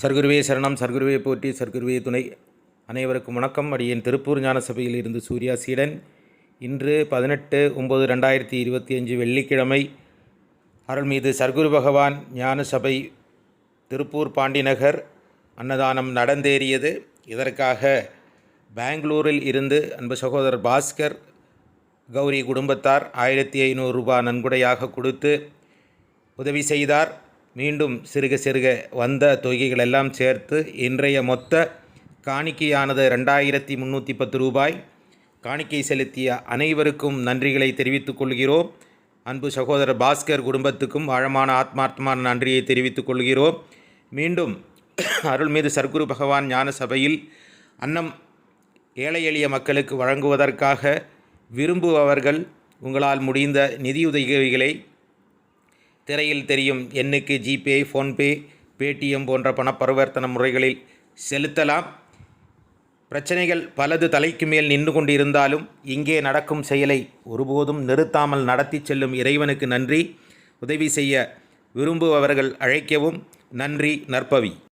சர்க்குருவே சரணம் சர்க்குருவே போற்றி சர்க்குருவே துணை. அனைவருக்கும் வணக்கம். அடியேன் திருப்பூர் ஞான சபையில் இருந்து சூர்யா சீடன். இன்று பதினெட்டு ஒம்பது ரெண்டாயிரத்தி இருபத்தி அஞ்சு வெள்ளிக்கிழமை அருள்மீது சர்க்குரு பகவான் ஞான சபை திருப்பூர் பாண்டிநகர் அன்னதானம் நடந்தேறியது. இதற்காக பெங்களூரில் இருந்து அன்பு சகோதரர் பாஸ்கர் கௌரி குடும்பத்தார் ஆயிரத்தி ஐநூறு ரூபாய் நன்கொடையாக கொடுத்து உதவி செய்தார். மீண்டும் சிறுக சிறுக வந்த தொகைகள் எல்லாம் சேர்த்து இன்றைய மொத்த காணிக்கையானது ரெண்டாயிரத்தி முந்நூற்றி பத்து ரூபாய். காணிக்கை செலுத்திய அனைவருக்கும் நன்றிகளை தெரிவித்துக் கொள்கிறோம். அன்பு சகோதரர் பாஸ்கர் குடும்பத்துக்கும் ஆழமான ஆத்மார்த்தமான நன்றியை தெரிவித்துக் கொள்கிறோம். மீண்டும் அருள்மீது சர்க்குரு பகவான் ஞான சபையில் அன்னம் ஏழை எளிய மக்களுக்கு வழங்குவதற்காக விரும்புபவர்கள் உங்களால் முடிந்த நிதியுதவிகளை திரையில் தெரியும் எண்ணுக்கு ஜிபே ஃபோன்பே பேடிஎம் போன்ற பண பரிவர்த்தனை முறைகளில் செலுத்தலாம். பிரச்சனைகள் பலது தலைக்கு மேல் நின்று கொண்டிருந்தாலும் இங்கே நடக்கும் செயலை ஒருபோதும் நிறுத்தாமல் நடத்தி செல்லும் இறைவனுக்கு நன்றி. உதவி செய்ய விரும்புபவர்கள் அழைக்கவும் நன்றி நற்பவி.